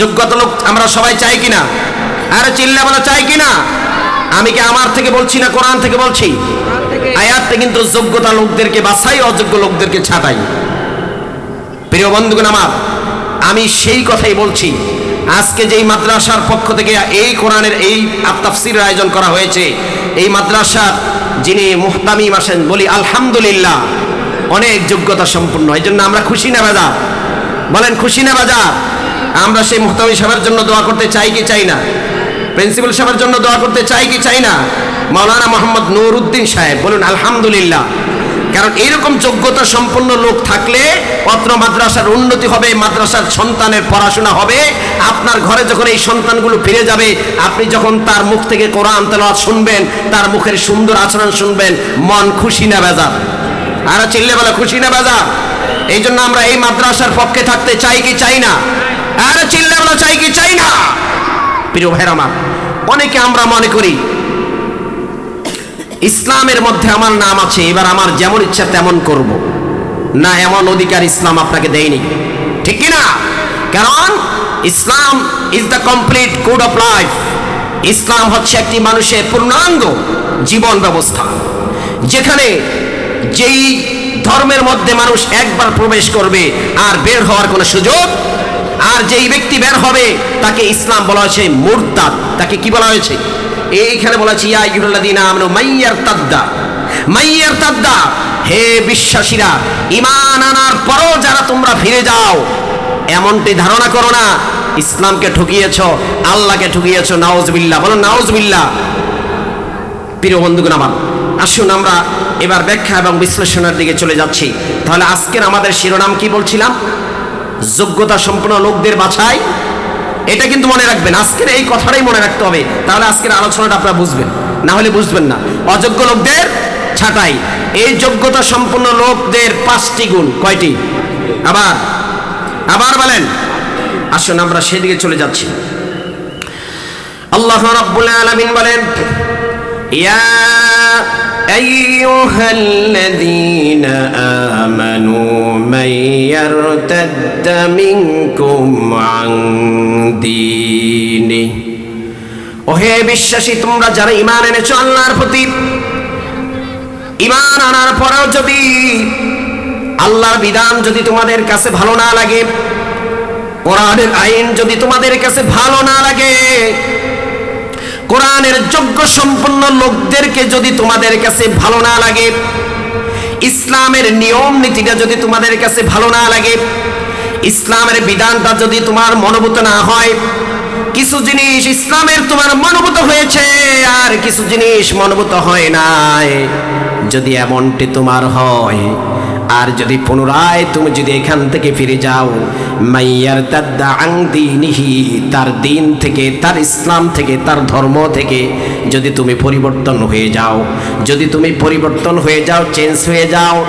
যোগ্যতা লোক আমরা সবাই চাই কিনা? আরে চিল্লা বলা, চাই কিনা? আমি কি আমার থেকে বলছি না কোরআন থেকে বলছি? আয়াতটা কিন্তু যোগ্যতা লোকদেরকে বাছাই, অযোগ্য লোকদেরকে ছাটাই। প্রিয় বন্ধুগণ আমার, আমি সেই কথাই বলছি। আজকে যেই মাদ্রাসার পক্ষ থেকে এই কোরআনের এই তাফসিরের আয়োজন করা হয়েছে, এই মাদ্রাসার যিনি মুহতামিম আসেন বলি আলহামদুলিল্লাহ, অনেক যোগ্যতা সম্পন্ন। এই জন্য আমরা খুশি না বাজা বলেন, খুশি না বাজা আমরা সেই মুহতামি সাহেবের জন্য দোয়া করতে চাই কি চাই না? প্রিন্সিপাল সাহেবের জন্য দোয়া করতে চাই কি চাই না? মাওলানা মোহাম্মদ নুরুদ্দিন সাহেব বলুন, আলহামদুলিল্লাহ। কারণ এরকম যোগ্যতা সম্পন্ন লোক থাকলে অত্র মাদ্রাসার উন্নতি হবে, মাদ্রাসার সন্তানের পড়াশোনা হবে। আপনার ঘরে যখন এই সন্তানগুলো ফিরে যাবে, আপনি যখন তার মুখ থেকে কোরআন তেলাওয়াত শুনবেন, তার মুখের সুন্দর আচরণ শুনবেন, মন খুশি না বেজা আর চিল্লে বলে খুশি না বেজা এই জন্য আমরা এই মাদ্রাসার পক্ষে থাকতে চাই কি চাই না? আর চিল্লে বলে চাই কি চাই না? প্রিয় ভাইরা আমার, অনেকে আমরা মনে করি ইসলামের মধ্যে আমার নাম আছে, এবার আমার যেমন ইচ্ছা তেমন করব। না, এমন অধিকার ইসলাম আপনাকে দেয়নি। ঠিক কি না? কারণ Islam is the complete code of life ইসলাম হচ্ছে একটি মানুষের পূর্ণাঙ্গ জীবন ব্যবস্থা। যেখানে যেই ধর্মের মধ্যে মানুষ একবার প্রবেশ করবে আর বের হওয়ার কোনো সুযোগ আর যেই ব্যক্তি বের হবে, তাকে ইসলাম বলা হয়েছে মুরতাদ। তাকে কি বলা হয়েছে? এইখানে বলা হয়েছে, ইয়া ইউল্লাদিনা আমনু মাইয়ার তাদ্দা মাইয়ার তাদ্দা হে বিশ্বাসীরা ইমান আনার পরও যারা তোমরা ফিরে যাও, এমনটি ধারণা করো না, ইসলামকে ঠকিয়েছ, আল্লাহকে ঠকিয়েছ, নাউজবিল্লাহ। বলো, নাউজবিল্লাহ। প্রিয় বন্ধুগণ আমার, আসুন আমরা এবার ব্যাখ্যা এবং বিশ্লেষণের দিকে চলে যাচ্ছি। তাহলে আজকের আমাদের শিরোনাম কি বলছিলাম? যোগ্যতা সম্পন্ন লোকদের বাছাই। এটা কিন্তু মনে রাখবেন, আজকের এই কথাটাই মনে রাখতে হবে। তাহলে আজকের আলোচনাটা আপনারা বুঝবেন, না হলে বুঝবেন না। অযোগ্য লোকদের ছাঁটাই। এই যোগ্যতা সম্পন্ন লোকদের পাঁচটি গুণ, কয়টি? আবার আবার বলেন। আসুন আমরা সেদিকে চলে যাচ্ছি। আল্লাহ রাব্বুল আলামিন বলেন, ইয়া أيها الذين آمنوا من يرتد منكم عن دينه ওহে বিশ্বাসী তোমরা যারা ইমান এনেছো আল্লাহর প্রতি ইমান আনার পরেও যদি আল্লাহর বিধান যদি তোমাদের কাছে ভালো না লাগে কোরআনের আইন যদি তোমাদের কাছে ভালো না লাগে কোরআনের যোগ্য সম্পন্ন লোকদেরকে যদি তোমাদের কাছে ভালো না লাগে, ইসলামের নিয়ম নীতিটা যদি তোমাদের কাছে ভালো না লাগে, ইসলামের বিধানটা যদি তোমার মনোভূত না হয়, কিছু জিনিস ইসলামের তোমার মনোভূত হয়েছে, আর কিছু জিনিস মনোভূত হয় নাই। যদি এমনটি তোমার হয় আর যদি পুনরায় তুমি যদি এখান থেকে ফিরে যাও মাইয়ার তাদ্দা আং দিনিহি তার দিন থেকে, তার ইসলাম থেকে, তার ধর্ম থেকে যদি তুমি পরিবর্তন হয়ে যাও, যদি তুমি পরিবর্তন হয়ে যাও চেঞ্জ হয়ে যাও,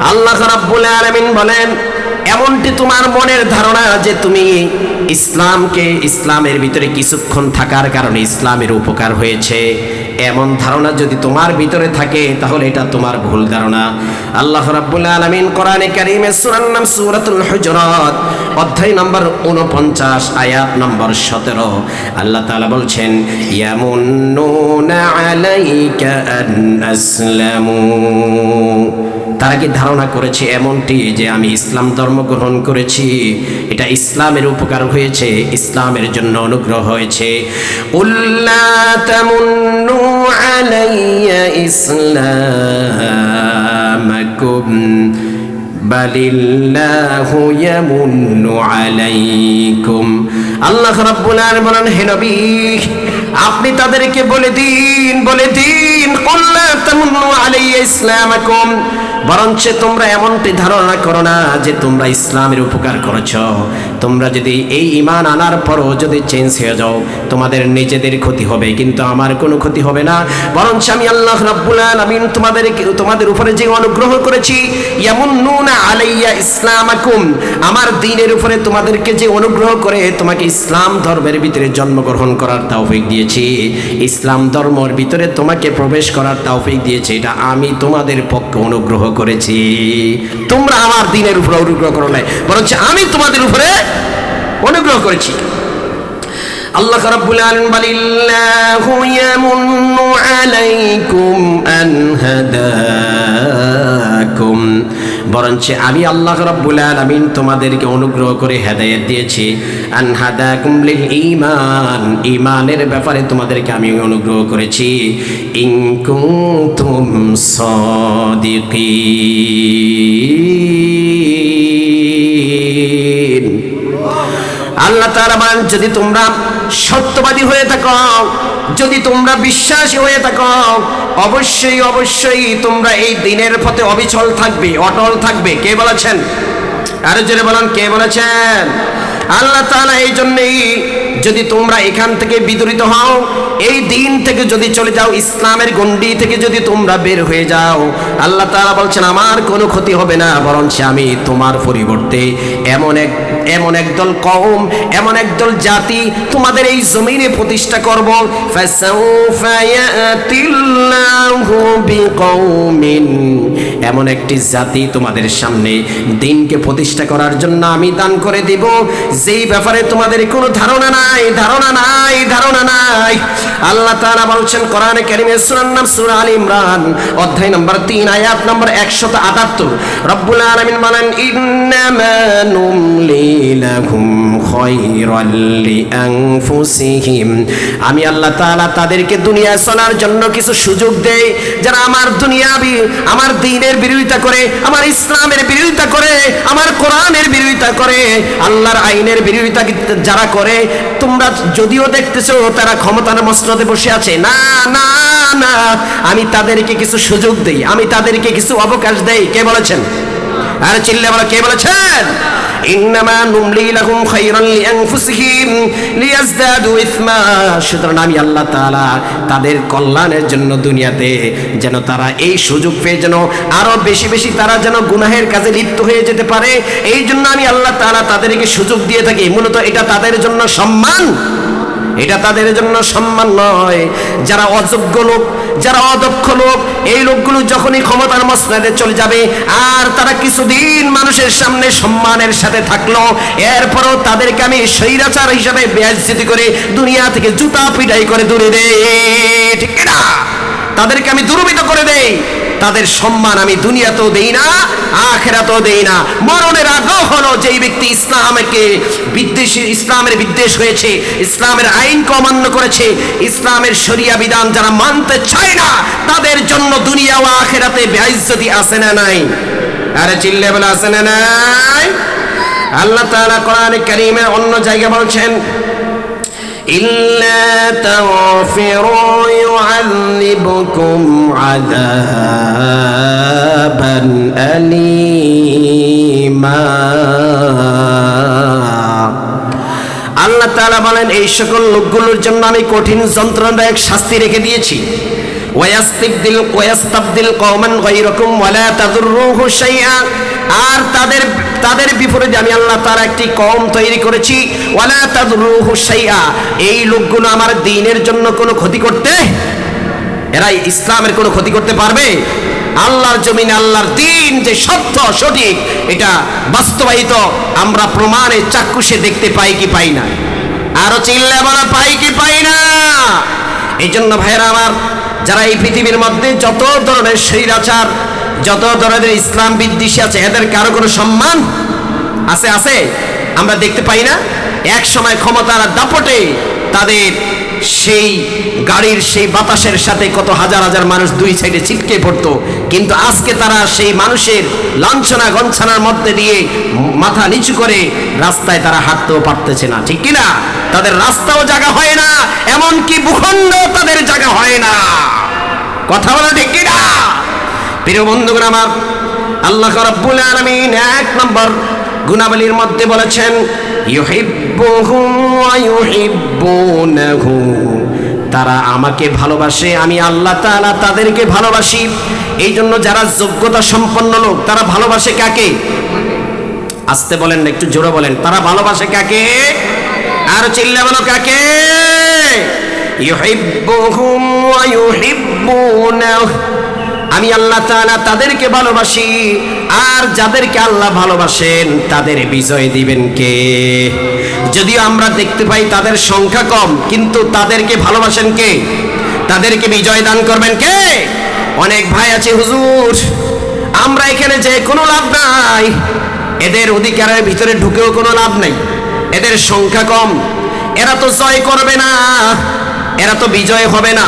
আল্লাহ রাব্বুল আলামিন বলেন, এমনটি তোমার মনের ধারণা যে তুমি ইসলামকে, ইসলামের ভিতরে কিছুক্ষণ থাকার কারণে ইসলামের উপকার হয়েছে। এমন ধারণা যদি তোমার ভিতরে থাকে, তাহলে এটা তোমার ভুল ধারণা। আল্লাহ রাব্বুল আলামিন কোরআনে কারীমে সূরার নাম সূরাতুল হুজুরাত, অধ্যায় নম্বর 49 আয়াত নম্বর 17 আল্লাহ তাআলা বলছেন, ইয়ামুন্নুনা আলাইকা আন আসলামু। তারা কি ধারণা করেছে এমনটি যে আমি ইসলাম ধর্ম গ্রহণ করেছি? এটা ইসলামের উপকার হয়েছে, ইসলামের জন্য অনুগ্রহ হয়েছে। ইসলামাকুম আলাইকুম। আল্লাহ রাব্বুল আলামিন বলেন, হে নবী আপনি তাদেরকে বলে দিন বলে দিন ইসলামাকুম। বরঞ্চ তোমরা এমনটি ধারণা করো না যে তোমরা ইসলামের উপকার করেছ। তোমরা যদি এই ইমান আনার পরও যদি চেঞ্জ হয়ে যাও, তোমাদের নিজেদের ক্ষতি হবে, কিন্তু আমার কোনো ক্ষতি হবে না। বরঞ্চ আমি আল্লাহ রাব্বুল আলামিন তোমাদের তোমাদের উপরে যে অনুগ্রহ করেছি, ইয়ামুন্নুনা আলাইয়া ইসলামাকুম। আমার দিনের উপরে তোমাদেরকে যে অনুগ্রহ করে তোমাকে ইসলাম ধর্মের ভিতরে জন্মগ্রহণ করার তাও তৌফিক দিয়েছি। ইসলাম ধর্মের ভিতরে তোমাকে প্রবেশ করার তৌফিক দিয়েছি। এটা আমি তোমাদের পক্ষে অনুগ্রহ করেছি। তোমরা আমার দিনের উপরে অনুগ্রহ করো নাই, বরঞ্চ আমি তোমাদের উপরে অনুগ্রহ করেছি। আল্লাহ রাব্বুল আলামিন বালিল্লাহু ইয়ামুন্নু আলাইকুম আন হাদাকুম। বরঞ্চ আমি আল্লাহ রাব্বুল আলামিন তোমাদেরকে অনুগ্রহ করে হেদায়েত দিয়েছি। আন হাদাকুম লিল ঈমান। ঈমানের ব্যাপারে তোমাদেরকে আমি অনুগ্রহ করেছি। ইন কুনতুম সাদিকিন। আল্লাহ তারা বলেন, যদি তোমরা সত্যবাদী হয়ে থাকো, যদি তোমরা বিশ্বাসী হয়ে থাকো, অবশ্যই অবশ্যই তোমরা এই দিনের পথে অবিচল থাকবে, অটল থাকবে। কে বলেছেন? আরও জোরে বলেন, কে বলেছেন? আল্লাহ তালা এই জন্যই যদি তোমরা এখান থেকে বিদরিত হও, এই দিন থেকে যদি চলে যাও, ইসলামের গণ্ডি থেকে যদি তোমরা বের হয়ে যাও, আল্লাহ তাআলা বলছেন, আমার কোনো ক্ষতি হবে না, বরঞ্চ আমি তোমার পরিবর্তে এমন এক, এমন একদল কওম, এমন একদল জাতি তোমাদের এই জমিনে প্রতিষ্ঠা করব। এমন একটি জাতি তোমাদের সামনে দিনকে প্রতিষ্ঠা করার জন্য আমি দান করে দিব। যেই ব্যাপারে তোমাদের কোনো ধারণা নাই, ধারণা নাই ধারণা নাই। আল্লাহ তাআলা বলছেন, কোরআনে কারিমে সূরার নাম সূরা আল ইমরান, অধ্যায় নম্বর 3 আয়াত নম্বর 178 রব্বুল আলামিন বলেন, ইন্নামা নুমলি লাহুম আমি আল্লাহ তাআলা তাদেরকে দুনিয়ায় চলার জন্য কিছু সুযোগ দেই, যারা আমার দুনিয়াবি, আমার দ্বীনের বিরোধিতা করে, আমার ইসলামের বিরোধিতা করে, আমার কোরআনের বিরোধিতা করে, আল্লাহর আইনের বিরোধিতা যারা করে, তোমরা যদিও দেখতেছো তারা ক্ষমতার মসনদে বসে আছে। না না না, আমি তাদেরকে কিছু সুযোগ দেই, আমি তাদেরকে কিছু অবকাশ দেই। কে বলেছেন? আর চিল্লে বলো, কে বলেছেন? ইন্নামা নুমলি লাহুম খায়রান লিআনফুসিহিম লিয়াজদাদু ইসমা। সুতরাং আমি আল্লাহ তাআলা তাদের কল্যাণের জন্য দুনিয়াতে যেন তারা এই সুযোগ পেয়ে যেন আরও বেশি বেশি তারা যেন গুনাহের কাজে লিপ্ত হয়ে যেতে পারে। এই জন্য আমি আল্লাহ তাআলা তাদেরকে সুযোগ দিয়ে থাকি। মূলত এটা তাদের জন্য সম্মান। এটা তাদের জন্য সম্মান নয়। যারা অযোগ্য লোক, যারা অদক্ষ লোক, এই লোকগুলো যখনই ক্ষমতার মসনাদে চলে যাবে, আর তারা কিছুদিন মানুষের সামনে সম্মানের সাথে থাকল। এরপরও তাদেরকে আমি স্বৈরাচার হিসাবে বেয়াজ্জিতি করে দুনিয়া থেকে জুতা পিটাই করে দূরে দে ঠিক না তাদেরকে আমি দুর্বিত করে দেই। তাদের সম্মান আমি দুনিয়াতেও দেই না, আখেরাতেও দেই না। মরণের আগেও হলো যেই ব্যক্তি ইসলামকে বিদ্বেষী, ইসলামের বিদ্বেষ হয়েছে, ইসলামের আইনকে অমান্য করেছে, ইসলামের শরিয়া বিধান যারা মানতে চায় না, তাদের জন্য দুনিয়া ও আখেরাতে বেআইজ্জতি আছে না নাই? আরে চিল্লে বলে, আছে না নাই? আল্লাহ তাআলা কোরআনে কারীমে অন্য জায়গায় বলছেন إلا تغفروا يعذبكم عذابا أليما আল্লাহ তাআলা বলেন এই সকল লোকগুলোর জন্য আমি কঠিন যন্ত্রণাদায়ক শাস্তি রেখে দিয়েছি ওয়াস্তিবদিল ওয়াস্তাবদিল কওমান গায়রাকুম ওয়ালা তাদুররুহু শাইআ। আর তাদের তাদের বিপরীতে আমি আল্লাহ তাআলা একটি কওম তৈরি করেছি, ওয়ালা তাদুররুহু শাইআ। এই লোকগুলো আমার দ্বীনের জন্য কোনো ক্ষতি করতে, এরা ইসলামের কোনো ক্ষতি করতে পারবে? আল্লাহর জমিনে আল্লাহর দিন যে সত্য, সঠিক, এটা বাস্তবায়িত আমরা প্রমাণে চাক্ষুষে দেখতে পাই কি পাই না। আরও চিল্লা বলা, পাই কি পাই না? এই জন্য ভাইরা আমার যারা এই পৃথিবীর মধ্যে যত ধরনের স্বৈরাচার, যত ধরনের ইসলাম বিদ্বেষী আছে, এদের কারও কোনো সম্মান আছে আছে? আমরা দেখতে পাই না। এক সময় ক্ষমতার দাপটে তাদের সেই গাড়ির সেই বাতাসের সাথে কত হাজার হাজার মানুষ দুই সাইডে ছিটকে পড়তো। কিন্তু আজকে তারা সেই মানুষের লাঞ্ছনা গঞ্ছনার মধ্যে দিয়ে মাথা নিচু করে রাস্তায় তারা হাঁটতেও পারতেছে না। ঠিক কিনা? তাদের রাস্তাও জায়গা হয় না, এমনকি ভূখণ্ড তাদের জায়গা হয় না। কথা বলা ঠিক কিনা? প্রিয় বন্ধুগণ আমার, আল্লাহ রাব্বুল আলামিন এক নম্বর গুণাবলীর মধ্যে বলেছেন ইউহিব্বুহুম ওয়া ইউহিব্বুনাহু তারা আমাকে ভালোবাসে, আমি আল্লাহ তাআলা তাদেরকে ভালোবাসি। এই জন্য যারা যোগ্যতা সম্পন্ন লোক, তারা ভালোবাসে কাকে? আসতে বলেন না, একটু জোরে বলেন। তারা ভালোবাসে কাকে? আর চিল্লা বলো কাকে? ইউহিব্বুহুম ওয়া ইউহিব্বুনাহু। আমি আল্লাহ তাআলা তাদেরকে ভালোবাসি, আর যাদেরকে আল্লাহ ভালোবাসেন, তাদের বিজয় দিবেন কে? যদিও আমরা দেখতে পাই তাদের সংখ্যা কম, কিন্তু তাদেরকে ভালোবাসেন কে? তাদেরকে বিজয় দান করবেন কে? অনেক ভাই আছে, হুজুর, আমরা এখানে যে কোনো লাভ নাই। এদের অধিকারের ভিতরে ঢুকেও কোনো লাভ নাই। এদের সংখ্যা কম। এরা তো জয় করবে না, এরা তো বিজয় হবে না।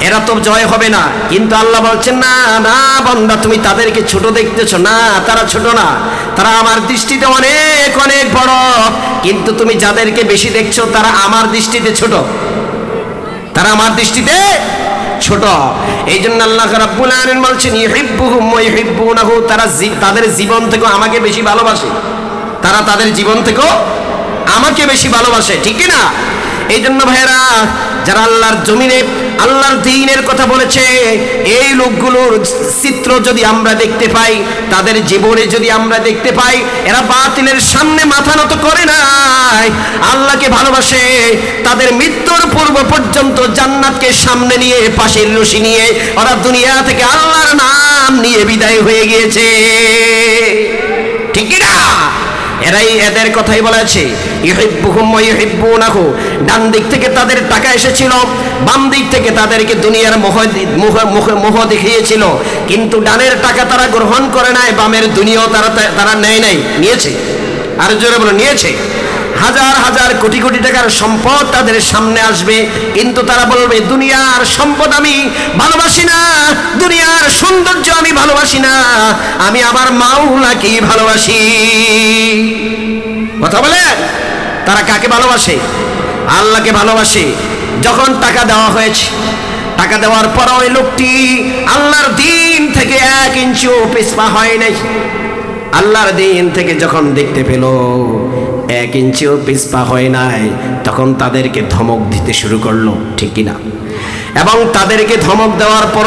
এরা তো জয় হবে না। কিন্তু আল্লাহ বলছেন, না না, বন্দা, তুমি তাদেরকে ছোট দেখতেছ। না, তারা ছোট না। তারা আমার দৃষ্টিতে অনেক অনেক বড়। কিন্তু তুমি যাদেরকে বেশি দেখছ, তারা আমার দৃষ্টিতে ছোট। তারা আমার দৃষ্টিতে ছোট। এই জন্য আল্লাহ রাব্বুল আলামিন বলছেন, ইউহিব্বুহুম ওয়া ইউহিব্বুনাহু তারা তাদের জীবন থেকে আমাকে বেশি ভালোবাসে। তারা তাদের জীবন থেকেও আমাকে বেশি ভালোবাসে। ঠিক না? এই জন্য ভাইয়েরা যারা আল্লাহর জমিনে, আল্লাহর দিনের কথা বলেছে, এই লোকগুলোর চিত্র যদি আমরা দেখতে পাই, তাদের জীবনে যদি আমরা দেখতে পাই, এরা বাতিলের সামনে মাথা নত করে নাই। আল্লাহকে ভালোবাসে, তাদের মৃত্যুর পূর্ব পর্যন্ত জান্নাতকে সামনে নিয়ে, পাশের রশি নিয়ে, ওরা দুনিয়া থেকে আল্লাহর নাম নিয়ে বিদায় হয়ে গিয়েছে। ঠিক না এরাই এদের কথাই বলেছে আছে ডান দিক থেকে তাদের টাকা এসেছিল, বাম দিক থেকে তাদেরকে দুনিয়ার মোহ দেখিয়েছিল। কিন্তু ডানের টাকা তারা গ্রহণ করে নাই, বামের দুনিয়াও তারা তারা নেয় নাই। নিয়েছে? আর জোরে বলো নিয়েছে? হাজার হাজার কোটি কোটি টাকার সম্পদ তাদের সামনে আসবে। কিন্তু তারা বলবে, দুনিয়ার সম্পদ আমি ভালোবাসি না, দুনিয়ার সৌন্দর্য আমি ভালোবাসি না, আমি আমার মাওলাকে ভালোবাসি। কথা বলে? তারা কাকে ভালোবাসে? আল্লাহকে ভালোবাসে। যখন টাকা দেওয়া হয়েছে, টাকা দেওয়ার পর ওই লোকটি আল্লাহর দিন থেকে এক ইঞ্চিও পিছপা হয় নাই। আল্লাহর দিন থেকে যখন দেখতে পেল এক ইঞ্চিও পিস্পা হয় নাই। তখন তাদেরকে ধমক দিতে শুরু করল, ঠিক কিনা? এবং তাদেরকে ধমক দেওয়ার পর